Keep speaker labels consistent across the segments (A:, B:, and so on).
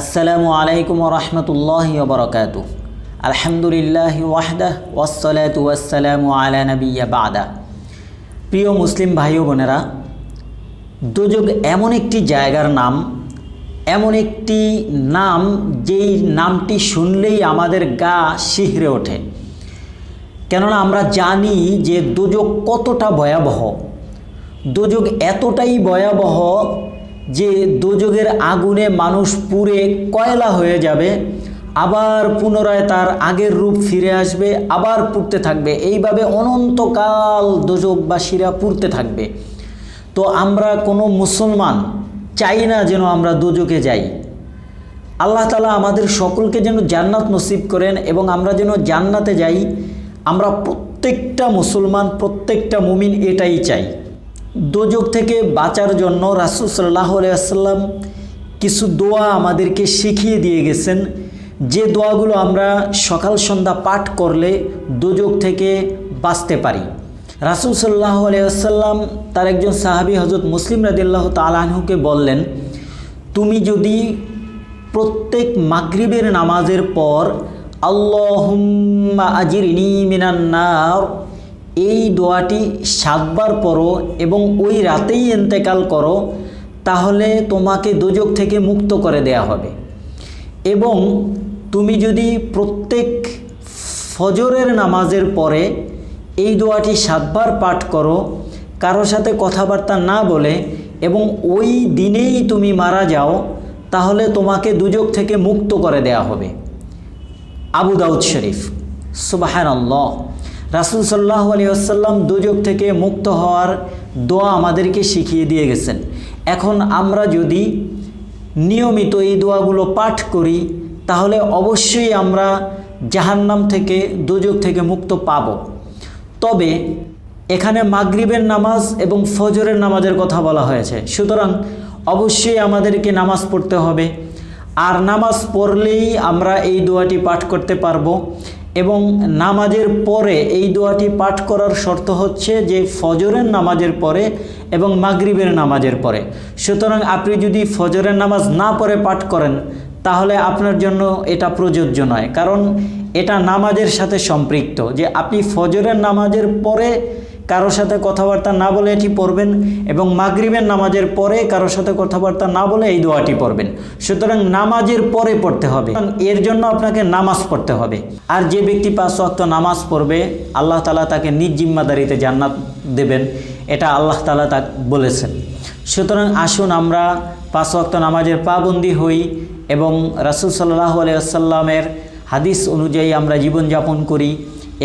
A: আসসালামু আলাইকুম রহমতুল্লাহ বরকাত আলহামদুলিল্লাহ ওয়াহদাহ ওয়াসসালাতু ওয়াসসালামু আলা নবিয়া বাদা। প্রিয় মুসলিম ভাই ও বোনেরা দুযোগ এমন একটি জায়গার নাম, এমন একটি নাম যেই নামটি শুনলেই আমাদের গা শিহরে ওঠে। কেননা আমরা জানি যে দুযোগ কতটা ভয়াবহ দুযোগ এতটাই ভয়াবহ যে দুযোগের আগুনে মানুষ পুড়ে কয়লা হয়ে যাবে, আবার পুনরায় তার আগের রূপ ফিরে আসবে, আবার পুড়তে থাকবে। এইভাবে অনন্তকাল দুযোগবাসীরা পুড়তে থাকবে। তো আমরা কোনো মুসলমান, চাই না যেন আমরা দুযোগে যাই। আল্লাহ তালা আমাদের সকলকে যেন জান্নাত নসিব করেন এবং আমরা যেন জান্নাতে যাই। আমরা প্রত্যেকটা মুসলমান, প্রত্যেকটা মুমিন এটাই চাই। দোজক থেকে বাঁচার জন্য রাসুল সাল্লাহ আলাইসাল্লাম কিছু দোয়া আমাদেরকে শিখিয়ে দিয়ে গেছেন। যে দোয়াগুলো আমরা সকাল সন্ধ্যা পাঠ করলে দোজক থেকে বাঁচতে পারি। রাসুল সাল্লাহ আলাইসাল্লাম তার একজন সাহাবি হজরত মুসলিম রাদিল্লাহ তালাহুকে বললেন, তুমি যদি প্রত্যেক মাগরিবের নামাজের পর আল্লাহুম্মা আজিরিনি মিনান্নার এই দোয়াটি সাতবার পড়ো এবং ওই রাতেই এন্তেকাল করো, তাহলে তোমাকে দুযোগ থেকে মুক্ত করে দেয়া হবে। এবং তুমি যদি প্রত্যেক ফজরের নামাজের পরে এই দোয়াটি সাতবার পাঠ করো কারোর সাথে কথাবার্তা না বলে এবং ওই দিনেই তুমি মারা যাও, তাহলে তোমাকে দুযোগ থেকে মুক্ত করে দেয়া হবে। আবু দাউদ শরীফ সুবাহান রাসুল সাল্লাহ আলী আসাল্লাম দুযোগ থেকে মুক্ত হওয়ার দোয়া আমাদেরকে শিখিয়ে দিয়ে গেছেন। এখন আমরা যদি নিয়মিত এই দোয়াগুলো পাঠ করি, তাহলে অবশ্যই আমরা জাহান্নাম থেকে দুযোগ থেকে মুক্ত পাব। তবে এখানে মাগরিবের নামাজ এবং ফজরের নামাজের কথা বলা হয়েছে। সুতরাং অবশ্যই আমাদেরকে নামাজ পড়তে হবে। আর নামাজ পড়লেই আমরা এই দোয়াটি পাঠ করতে পারব। এবং নামাজের পরে এই দোয়াটি পাঠ করার শর্ত হচ্ছে যে ফজরের নামাজের পরে এবং মাগরিবের নামাজের পরে। সুতরাং আপনি যদি ফজরের নামাজ না পরে পাঠ করেন, তাহলে আপনার জন্য এটা প্রযোজ্য নয়। কারণ এটা নামাজের সাথে সম্পৃক্ত যে আপনি ফজরের নামাজের পরে কারও সাথে কথাবার্তা না বলে এটি পড়বেন এবং মাগরিবের নামাজের পরে কারও সাথে কথাবার্তা না বলে এই দোয়াটি পড়বেন। সুতরাং নামাজের পরে পড়তে হবে। এর জন্য আপনাকে নামাজ পড়তে হবে। আর যে ব্যক্তি পাঁচ ওয়াক্ত নামাজ পড়বে, আল্লাহ তালা তাকে নিজ জিম্মাদারিতে জান্নাত দেবেন, এটা আল্লাহ তালা তা বলেছেন। সুতরাং আসুন আমরা পাঁচ ওয়াক্ত নামাজের পাবন্দি হই এবং রাসুল সাল্লাহ আলিয়াল্লামের হাদিস অনুযায়ী আমরা জীবনযাপন করি।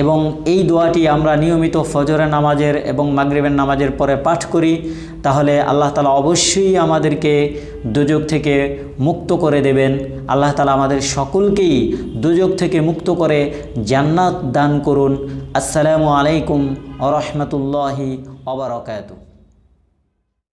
A: এবং এই দোয়াটি আমরা নিয়মিত ফজরের নামাজের এবং মাগরিবের নামাজের পরে পাঠ করি, তাহলে আল্লাহ তালা অবশ্যই আমাদেরকে দুযোগ থেকে মুক্ত করে দেবেন। আল্লাহ তালা আমাদের সকলকেই দুযোগ থেকে মুক্ত করে জান্নাত দান করুন। আসসালামু আলাইকুম আ রহমতুল্লাহি অবরকাত